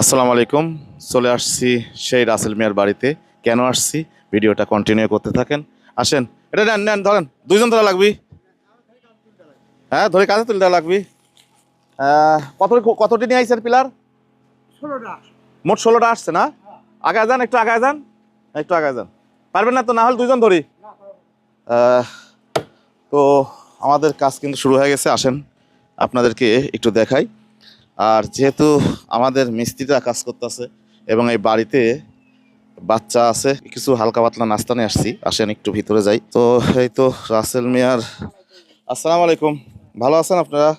আসসালামু আলাইকুম। চলে আসছি সেই রাসেল মিয়ার বাড়িতে। কেন আসছি? ভিডিওটা কন্টিনিউ করতে থাকেন। আসেন। এটা নেন নেন ধরেন। দুইজন ধরা লাগবি। হ্যাঁ ধরে কাজে তুলতে লাগবি। আহ, কত কতটি নিয়ে আইসেন পিলার? মোট ষোলোটা আসছে না? আগায় যান একটু আগায় যান। একটু আগায় যান। পারবেন না তো? না হলে দুইজন ধরি। তো আমাদের কাজ কিন্তু শুরু হয়ে গেছে। আসেন আপনাদেরকে একটু দেখাই। আর যেহেতু আমাদের মিস্ত্রিরা কাজ করতেছে এবং এই বাড়িতে বাচ্চা আছে কিছু হালকা পাতলা নাস্তা নিয়ে আসছি। আসেন একটু ভিতরে যাই। তো এই তো রাসেল মিয়ার আসসালামু আলাইকুম। ভালো আছেন আপনারা?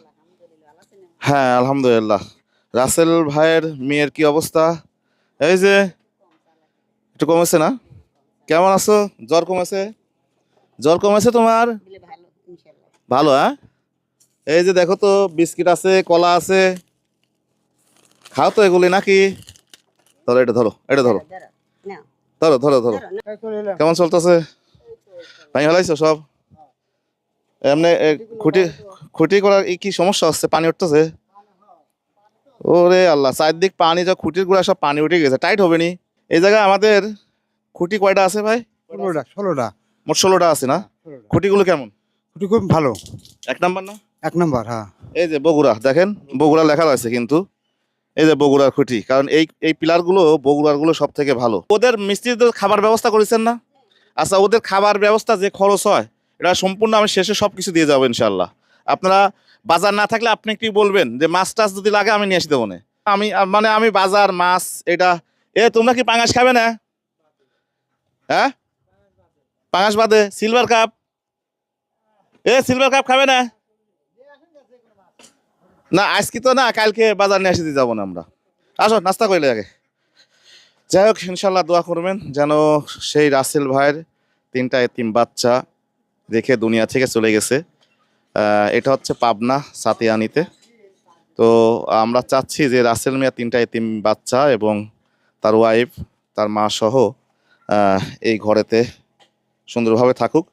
হ্যাঁ আলহামদুলিল্লাহ। রাসেল ভাইয়ের মেয়ের কি অবস্থা? এই যে একটু কমেছে না? কেমন আছো? জ্বর কমেছে? জ্বর কমেছে তোমার? ভালো হ্যাঁ? এই যে দেখো তো বিস্কিট আছে কলা আছে। খাও তো এগুলি নাকি? ধরো এটা ধরো এটা ধরো। ধরো ধরো ধরো। কেমন চলতেছে? পানি হলাইছো সব? এমনি খুঁটি খুঁটি করার কি সমস্যা হচ্ছে? পানি উঠতেছে? ওরে আল্লাহ চারদিক পানি যা খুঁটির গুড়া সব পানি উঠে গেছে। টাইট হবে নি? এই জায়গায় আমাদের খুঁটি কয়টা আছে ভাই? ষোলোটা ষোলোটা। মোট ষোলোটা আছে না? খুঁটিগুলো কেমন? ওটি খুব ভালো। এক নাম্বার না? এক নম্বর হ্যাঁ। এই যে বগুড়া দেখেন বগুড়া লেখা রয়েছে কিন্তু। এই যে বগুড়ার খুঁটি, কারণ এই এই পিলারগুলো বগুড়ারগুলো সব থেকে ভালো। ওদের মিস্ত্রিদের খাবার ব্যবস্থা করেছেন না? আচ্ছা ওদের খাবার ব্যবস্থা যে খরচ হয়, এটা সম্পূর্ণ আমি শেষে সব কিছু দিয়ে যাব ইনশাল্লাহ আপনারা বাজার না থাকলে আপনি কি বলবেন যে মাছ টাছ যদি লাগে আমি নিয়ে আসি দেবো আমি মানে আমি বাজার, মাছ, এটা, এ, তোমরা কি পাঙাশ খাবে না? হ্যাঁ? পাঙাশ বাদে সিলভার কাপ এ সিলভার কাপ খাবে না? না, আজকে তো না, কালকে বাজার নিয়ে দিয়ে যাব না আমরা। আসো, নাস্তা করলে আগে। যাই হোক, ইনশাল্লাহ দোয়া করবেন, যেন সেই রাসেল ভাইয়ের তিনটা এতিম বাচ্চা দেখে দুনিয়া থেকে চলে গেছে। এটা হচ্ছে পাবনা সাতিয়ানিতে। তো আমরা চাচ্ছি যে রাসেল মিয়া তিনটা এতিম বাচ্চা এবং তার ওয়াইফ, তার মা সহ এই ঘরেতে সুন্দরভাবে থাকুক।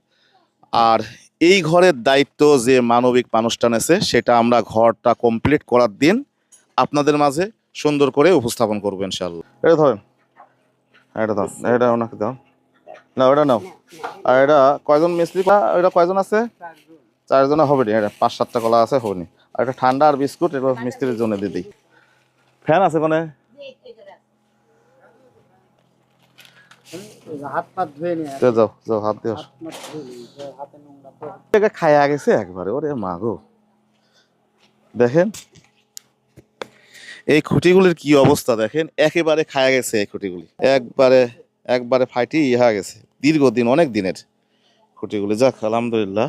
আর এই ঘরের দায়িত্ব যে মানবিক মানুষটা নেছে, সেটা আমরা ঘরটা কমপ্লিট করার দিন আপনাদের মাঝে সুন্দর করে উপস্থাপন করব ইনশাল্লাহ এটা ধরেন। এটা দাও, এটা ওনাকে দাও। না, ওটা নাও। আর এটা কয়জন মিস্ত্রি? এটা কয়জন আছে? চারজনে হবে নি, এটা পাঁচ সাতটা কলা আছে, হবে নি। আর এটা ঠান্ডা আর বিস্কুট এটা মিস্ত্রির জন্য দিয়ে দিই। ফ্যান আছে কোনে? হাত পা ধুয়ে নিয়ে যাও যাও হাত দিয়ে হাতে নোংরা খায়া গেছে একবারে ওরে মা গো দেখেন এই খুঁটিগুলির কি অবস্থা দেখেন? একেবারে খায়া গেছে এই খুঁটিগুলি। একবারে একবারে ফাইটি ইহা গেছে। দীর্ঘদিন অনেক দিনের খুঁটিগুলি। যাক আলহামদুলিল্লাহ।